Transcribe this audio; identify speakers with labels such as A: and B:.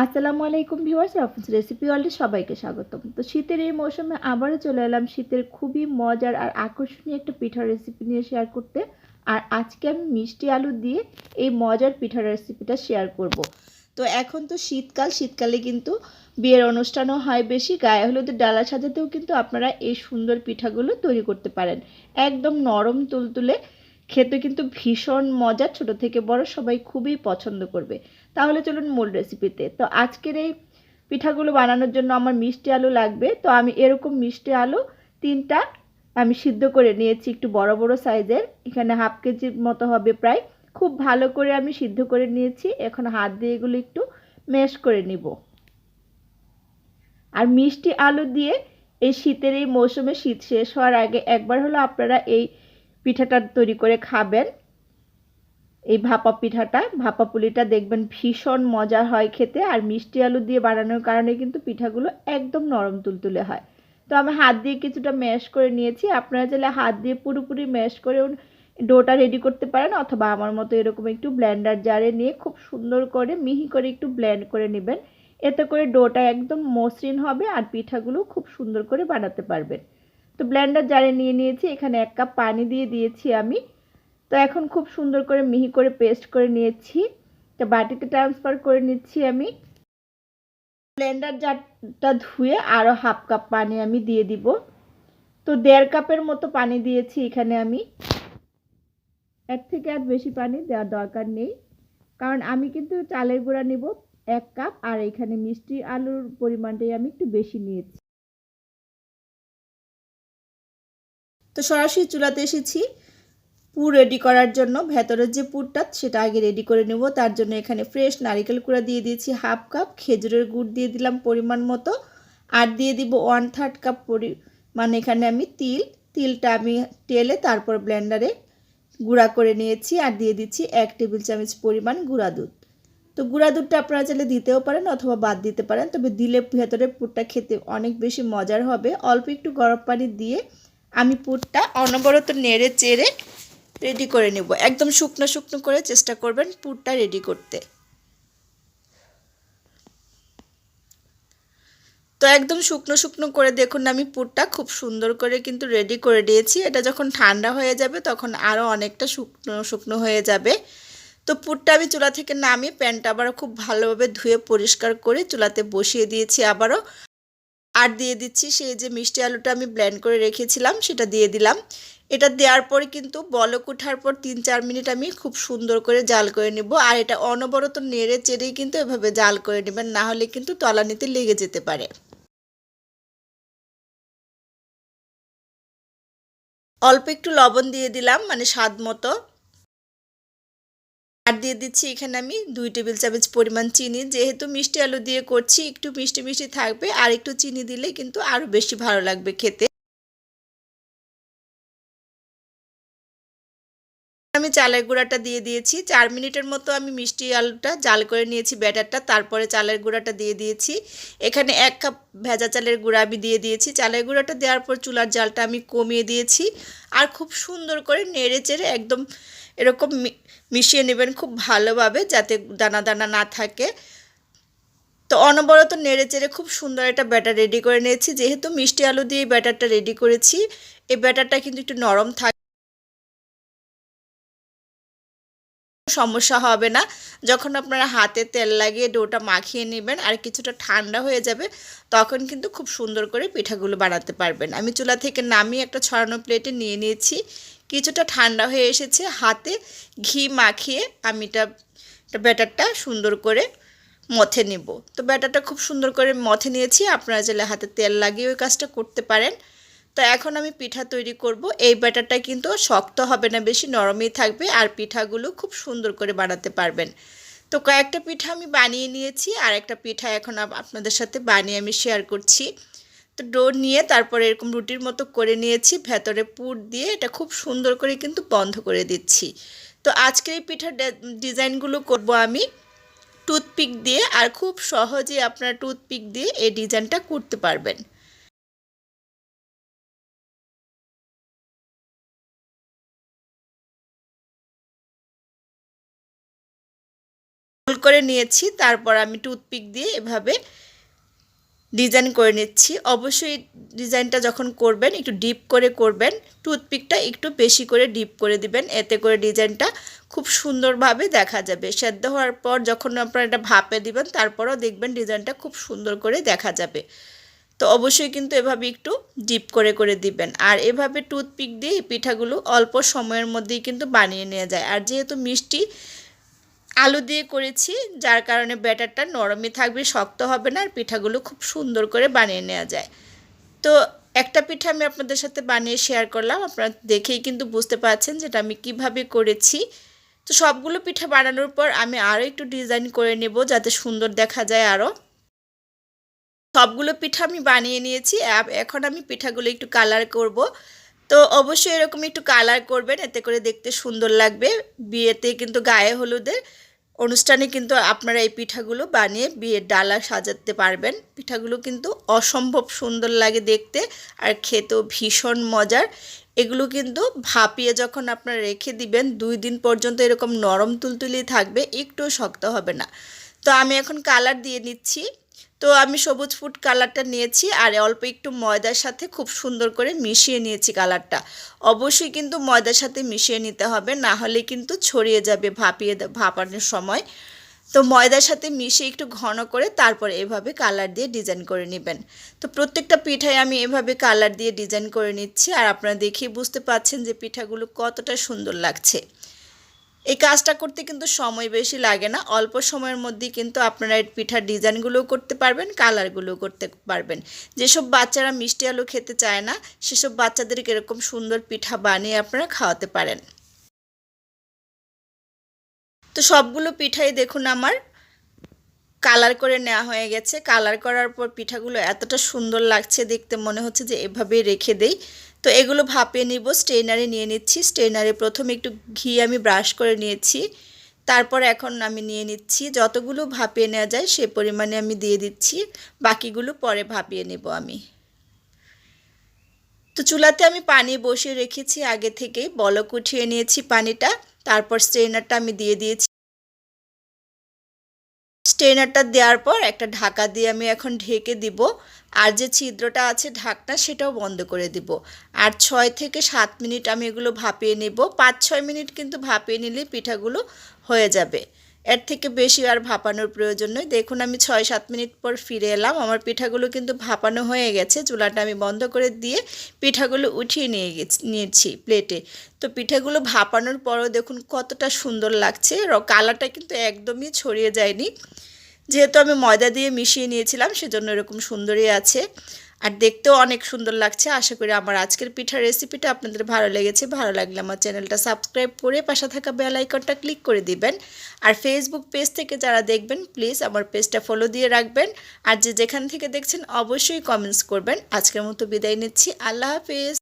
A: আসসালামু আলাইকুম viewers office recipe ওয়ার্ল্ডে সবাইকে স্বাগতম। তো শীতের এই মৌসুমে আবারও চলে এলাম শীতের খুবই মজার আর আকর্ষণীয় একটা পিঠার রেসিপি নিয়ে শেয়ার করতে। আর আজকে আমি মিষ্টি আলু দিয়ে এই মজার পিঠার রেসিপিটা শেয়ার করব। তো এখন তো শীতকাল, শীতকালে কিন্তু বিয়ের অনুষ্ঠানও হয় বেশি, গায়ে হলুদের ডালা সাজাতেও কিন্তু আপনারা এই সুন্দর পিঠাগুলো তৈরি করতে পারেন। একদম নরম তুলতুলে খেতে কিন্তু ভীষণ মজা। ছোট থেকে বড় সবাই খুবই পছন্দ করবে। তাহলে চলুন মূল রেসিপিতে তো আজকের এই পিঠাগুলো বানানোর জন্য আমার মিষ্টি আলু লাগবে। তো আমি এরকম মিষ্টি আলু তিনটা আমি সিদ্ধ করে নিয়েছি একটু বড় বড় সাইজের। এখানে হাফ কেজির মতো হবে প্রায়। খুব ভালো করে আমি সিদ্ধ করে নিয়েছি। এখন হাত দিয়ে এগুলো একটু ম্যাশ করে নিব। আর মিষ্টি আলু দিয়ে এই শীতের এই মৌসুমে শীত শেষ হওয়ার আগে একবার হলো আপনারা এই পিঠাটা তৈরি করে খাবেন। এই ভাপা পিঠাটা, ভাপা পুলিটা দেখবেন ভীষণ মজা হয় খেতে আর মিষ্টি আলু দিয়ে বানানোর কারণে কিন্তু পিঠাগুলো একদম নরম তুলতুলে হয়। তো আমি হাত দিয়ে কিছুটা ম্যাশ করে নিয়েছি। আপনারা চাইলে হাত দিয়ে পুরোপুরি ম্যাশ করেও ডোটা রেডি করতে পারেন অথবা আমার মতো এরকম একটু ব্ল্যান্ডার জারে নিয়ে খুব সুন্দর করে মিহি করে একটু ব্ল্যান্ড করে নেবেন। এতে করে ডোটা একদম মসৃণ হবে আর পিঠাগুলো খুব সুন্দর করে বানাতে পারবেন। তো ব্ল্যান্ডার জারে নিয়ে নিয়েছি, এখানে এক কাপ পানি দিয়ে দিয়েছি আমি। তো এখন খুব সুন্দর করে মিহি করে পেস্ট করে নিয়েছি। তো বাটিতে ট্রান্সফার করে নিচ্ছি আমি। ব্লেন্ডার জারটা ধুয়ে আরও হাফ কাপ পানি আমি দিয়ে দিব। তো দেড় কাপের মতো পানি দিয়েছি এখানে আমি। এর থেকে আর বেশি পানি দেওয়ার দরকার নেই। কারণ আমি কিন্তু চালের গুঁড়া নিব এক কাপ, আর এখানে মিষ্টি আলুর পরিমাণটাই আমি একটু বেশি নিয়েছি। তো সরাসরি চুলাতে এসেছি। পুর রেডি করার জন্য। ভেতরের যে পুরটা, সেটা আগে রেডি করে নেব। তার জন্য এখানে ফ্রেশ নারিকেল কুড়া দিয়ে দিয়েছি হাফ কাপ খেজুরের গুড় দিয়ে দিলাম পরিমাণ মতো। আর দিয়ে দিব ওয়ান থার্ড কাপ পরিমাণ এখানে আমি তিল। তিলটা আমি টেলে তারপর ব্লেন্ডারে গুঁড়া করে নিয়েছি। আর দিয়ে দিচ্ছি এক টেবিল চামচ পরিমাণ গুঁড়া দুধ। তো গুঁড়া দুধটা আপনারা চাইলে দিতেও পারেন অথবা বাদ দিতে পারেন। তবে দিলে ভেতরে পুরটা খেতে অনেক বেশি মজার হবে। অল্প একটু গরম পানি দিয়ে আমি পুরটা অনবরত নেড়ে চেড়ে রেডি করে নেব। একদম শুকনো শুকনো করে চেষ্টা করবেন পুরটা রেডি করতে। তো একদম শুকনো শুকনো করে দেখুন আমি পুরটা খুব সুন্দর করে কিন্তু রেডি করে দিয়েছি। এটা যখন ঠান্ডা হয়ে যাবে তখন আরও অনেকটা শুকনো শুকনো হয়ে যাবে। তো পুরটা আমি চুলা থেকে নামিয়ে প্যানটা আবারও খুব ভালোভাবে ধুয়ে পরিষ্কার করে চুলাতে বসিয়ে দিয়েছি আবারও। আর দিয়ে দিচ্ছি, সেই যে মিষ্টি আলুটা আমি ব্লেন্ড করে রেখেছিলাম, সেটা দিয়ে দিলাম। এটা দেওয়ার পরে কিন্তু বলক উঠার পর তিন চার মিনিট আমি খুব সুন্দর করে জাল করে নেব। আর এটা অনবরত নেড়ে চেড়েই কিন্তু এভাবে জাল করে নেবেন, না হলে কিন্তু তলানিতে লেগে যেতে পারে। অল্প একটু লবণ দিয়ে দিলাম মানে স্বাদ মতো। আর দিয়ে দিচ্ছি এখানে আমি দুই টেবিল চামচ পরিমাণ চিনি। যেহেতু মিষ্টি আলু দিয়ে করছি, একটু মিষ্টি মিষ্টি থাকবে, আর একটু চিনি দিলে কিন্তু আরও বেশি ভালো লাগবে খেতে। আমি চালের গুঁড়াটা দিয়ে দিয়েছি। চার মিনিটের মতো আমি মিষ্টি আলুটা জাল করে নিয়েছি ব্যাটারটা, তারপরে চালের গুঁড়াটা দিয়ে দিয়েছি। এখানে এক কাপ ভেজা চালের গুঁড়া আমি দিয়ে দিয়েছি। চালের গুঁড়াটা দেওয়ার পর চুলার জালটা আমি কমিয়ে দিয়েছি আর খুব সুন্দর করে নেড়ে চেড়ে একদম এরকম মিশিয়ে নেবেন খুব ভালোভাবে যাতে দানা দানা না থাকে। তো অনবরত নেড়ে চেড়ে খুব সুন্দর একটা ব্যাটার রেডি করে নিয়েছি। যেহেতু মিষ্টি আলু দিয়ে ব্যাটারটা রেডি করেছি, এই ব্যাটারটা কিন্তু একটু নরম থাকে সমস্যা হবে না। যখন আপনারা হাতে তেল লাগিয়ে ডোটা মাখিয়ে নেবেন আর কিছুটা ঠান্ডা হয়ে যাবে, তখন কিন্তু খুব সুন্দর করে পিঠাগুলো বানাতে পারবেন। আমি চুলা থেকে নামিয়ে একটা ছড়ানো প্লেটে নিয়ে নিয়েছি। কিছুটা ঠান্ডা হয়ে এসেছে। হাতে ঘি মাখিয়ে আমি এটা ব্যাটারটা সুন্দর করে মথে নিব। তো ব্যাটারটা খুব সুন্দর করে মথে নিয়েছি। আপনারা চাইলে হাতে তেল লাগিয়ে ওই কাজটা করতে পারেন। তো এখন আমি পিঠা তৈরি করব। এই ব্যাটারটা কিন্তু শক্ত হবে না, বেশি নরমই থাকবে আর পিঠাগুলো খুব সুন্দর করে বানাতে পারবেন। তো কয়েকটা পিঠা আমি বানিয়ে নিয়েছি আর একটা পিঠা এখন আপনাদের সাথে বানিয়ে আমি শেয়ার করছি। তো ডো নিয়ে তারপরে এরকম রুটির মতো করে নিয়েছি, ভেতরে পুর দিয়ে এটা খুব সুন্দর করে কিন্তু বন্ধ করে দিচ্ছি। তো আজকের এই পিঠার ডিজাইনগুলো করব আমি টুথপিক দিয়ে আর খুব সহজে আপনারা টুথপিক দিয়ে এই ডিজাইনটা করতে পারবেন। করে নিয়েছি, তারপর আমি টুথপিক দিয়ে এভাবে ডিজাইন করে নিচ্ছি। অবশ্যই ডিজাইনটা যখন করবেন, একটু ডিপ করে করবেন টুথপিকটা একটু বেশি করে ডিপ করে দিবেন, এতে করে ডিজাইনটা খুব সুন্দরভাবে দেখা যাবে। সেদ্ধ হওয়ার পর যখন আপনারা এটা ভাপে দিবেন, তারপরও দেখবেন ডিজাইনটা খুব সুন্দর করে দেখা যাবে। তো অবশ্যই কিন্তু এভাবে একটু ডিপ করে করে দিবেন। আর এভাবে টুথপিক দিয়ে পিঠাগুলো অল্প সময়ের মধ্যেই কিন্তু বানিয়ে নেওয়া যায়। আর যেহেতু মিষ্টি আলু দিয়ে করেছি, যার কারণে ব্যাটারটা নরমই থাকবে, শক্ত হবে না, আর পিঠাগুলো খুব সুন্দর করে বানিয়ে নেওয়া যায়। তো একটা পিঠা আমি আপনাদের সাথে বানিয়ে শেয়ার করলাম, আপনারা দেখেই কিন্তু বুঝতে পারছেন যেটা আমি কীভাবে করেছি। তো সবগুলো পিঠা বানানোর পর আমি আরও একটু ডিজাইন করে নেব, যাতে সুন্দর দেখা যায় আরও। সবগুলো পিঠা আমি বানিয়ে নিয়েছি এখন আমি পিঠাগুলো একটু কালার করব। তো অবশ্যই এরকম একটু কালার করবেন, এতে করে দেখতে সুন্দর লাগবে। বিয়েতে কিন্তু গায়ে হলুদের অনুষ্ঠানে কিন্তু আপনারা এই পিঠাগুলো বানিয়ে বিয়ের ডালা সাজাতে পারবেন। পিঠাগুলো কিন্তু অসম্ভব সুন্দর লাগে দেখতে আর খেতেও ভীষণ মজার। এগুলো কিন্তু ভাপিয়ে যখন আপনারা রেখে দিবেন, দুই দিন পর্যন্ত এরকম নরম তুলতুলি থাকবে একটু শক্ত হবে না। তো আমি এখন কালার দিয়ে নিচ্ছি। তো আমি সবুজ ফুড কালারটা নিয়েছি আর অল্প একটু ময়দার সাথে খুব সুন্দর করে মিশিয়ে নিয়েছি কালারটা অবশ্যই কিন্তু ময়দার সাথে মিশিয়ে নিতে হবে, না হলে কিন্তু ছড়িয়ে যাবে ভাপিয়ে ভাপানোর সময়। তো ময়দার সাথে মিশিয়ে একটু ঘন করে তারপরে এভাবে কালার দিয়ে ডিজাইন করে নেবেন। তো প্রত্যেকটা পিঠায় আমি এভাবে কালার দিয়ে ডিজাইন করে নিচ্ছি আর আপনারা দেখেই বুঝতে পাচ্ছেন যে পিঠাগুলো কতটা সুন্দর লাগছে। এই কাজটা করতে কিন্তু সময় বেশি লাগে না। অল্প সময়ের মধ্যেই কিন্তু আপনারা এই পিঠার ডিজাইনগুলোও করতে পারবেন, কালারগুলোও করতে পারবেন। যেসব বাচ্চারা মিষ্টি আলু খেতে চায় না, সেসব বাচ্চাদেরকে এরকম সুন্দর পিঠা বানিয়ে আপনারা খাওয়াতে পারেন। তো সবগুলো পিঠাই দেখুন আমার, কালার করে নেওয়া হয়ে গেছে। কালার করার পর পিঠাগুলো এতটা সুন্দর লাগছে দেখতে, মনে হচ্ছে যে এভাবেই রেখে দেই। তো এগুলো ভাপিয়ে নিব স্ট্রেনারে নিয়ে নিচ্ছি। স্ট্রেনারে প্রথমে একটু ঘি আমি ব্রাশ করে নিয়েছি। তারপর এখন আমি নিয়ে নিচ্ছি। যতগুলো ভাপিয়ে নেওয়া যায় সে পরিমাণে আমি দিয়ে দিচ্ছি। বাকিগুলো পরে ভাপিয়ে নেব আমি। তো চুলাতে আমি পানি বসিয়ে রেখেছি। আগে থেকেই বলক উঠিয়ে নিয়েছি পানিটা। তারপর স্ট্রেনারটা আমি দিয়ে দিয়েছি। স্ট্রেনারটা দেওয়ার পর একটা ঢাকা দিয়ে আমি এখন ঢেকে দিব। আর যে ছিদ্রটা আছে ঢাকনা সেটাও বন্ধ করে দিব। আর ছয় থেকে সাত মিনিট আমি এগুলো ভাপিয়ে নেব। পাঁচ ছয় মিনিট কিন্তু ভাপিয়ে নিলে পিঠাগুলো হয়ে যাবে। এর থেকে বেশি আর ভাপানোর প্রয়োজন নয় দেখুন, আমি ছয় সাত মিনিট পর ফিরে এলাম। আমার পিঠাগুলো কিন্তু ভাপানো হয়ে গেছে। চুলাটা আমি বন্ধ করে দিয়ে পিঠাগুলো উঠিয়ে নিয়ে গেছি, নিয়েছি প্লেটে। তো পিঠাগুলো ভাপানোর পরও দেখুন কতটা সুন্দর লাগছে। কালারটা কিন্তু একদমই ছড়িয়ে যায়নি। যেহেতু আমি ময়দা দিয়ে মিশিয়ে নিয়েছিলাম, সেজন্য এরকম সুন্দরই আছে। আর দেখতেও অনেক সুন্দর লাগছে। আশা করি আমার আজকের পিঠার রেসিপিটা আপনাদের ভালো লেগেছে। ভালো লাগলে আমার চ্যানেলটা সাবস্ক্রাইব করে পাশে থাকা বেল আইকনটা ক্লিক করে দিবেন। আর ফেসবুক পেজ থেকে যারা দেখবেন প্লিজ আমার পেজটা ফলো দিয়ে রাখবেন। আর যে যেখান থেকে দেখছেন, অবশ্যই কমেন্টস করবেন। আজকের মতো বিদায় নিচ্ছি। আল্লাহ হাফেজ।